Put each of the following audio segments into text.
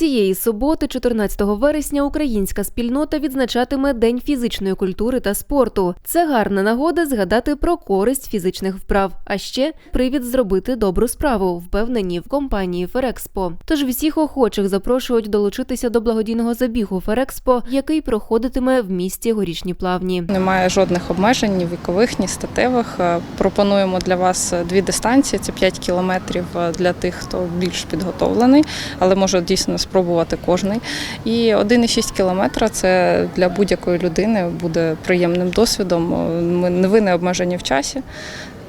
Цієї суботи, 14 вересня, українська спільнота відзначатиме День фізичної культури та спорту. Це гарна нагода згадати про користь фізичних вправ, а ще привід зробити добру справу, впевнені в компанії Ферекспо. Тож всіх охочих запрошують долучитися до благодійного забігу Ферекспо, який проходитиме в місті Горішні Плавні. Немає жодних обмежень, ні вікових, ні статевих. Е, Пропонуємо для вас дві дистанції: це 5 кілометрів е, для тих, хто більш підготовлений, але може дійсно спробувати кожний. І 1,6 кілометра це для будь-якої людини буде приємним досвідом. Ми не ви не обмежені в часі.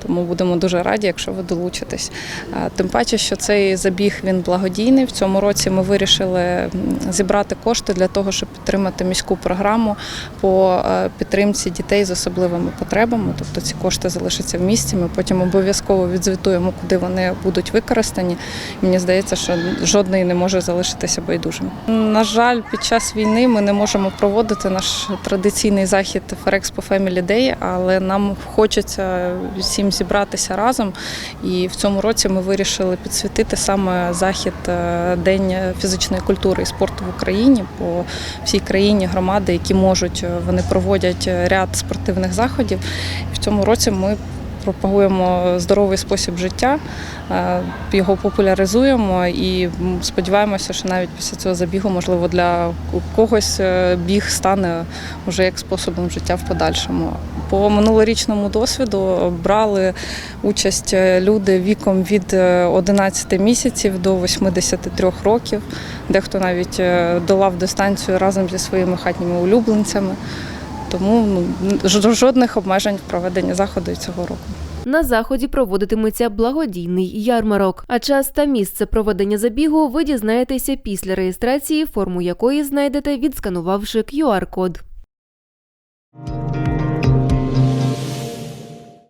Тому будемо дуже раді, якщо ви долучитесь. Е, Тим паче, що цей забіг він благодійний. В цьому році ми вирішили зібрати кошти для того, щоб підтримати міську програму по е, підтримці дітей з особливими потребами. Тобто ці кошти залишаться в місті. Ми потім обов'язково відзвітуємо, куди вони будуть використані. Мені здається, що жодний не може залишитися байдужим. На жаль, під час війни ми не можемо проводити наш традиційний захід Ferexpo Family Day, але нам хочеться всім зібратися разом. І в цьому році ми вирішили підсвітити саме захід е, День фізичної культури і спорту в Україні по всій країні громади, які можуть, е, вони проводять ряд спортивних заходів. І в цьому році ми пропагуємо здоровий спосіб життя, е, його популяризуємо і сподіваємося, що навіть після цього забігу, можливо, для когось е, біг стане вже як способом життя в подальшому. По минулорічному досвіду брали участь е, люди віком від е, 11 місяців до 83 років. Дехто навіть долав дистанцію разом зі своїми хатніми улюбленцями. Тому ну, жодних обмежень в проведенні заходу цього року. На заході проводитиметься благодійний ярмарок. А час та місце проведення забігу ви дізнаєтеся після реєстрації, форму якої знайдете, відсканувавши QR-код.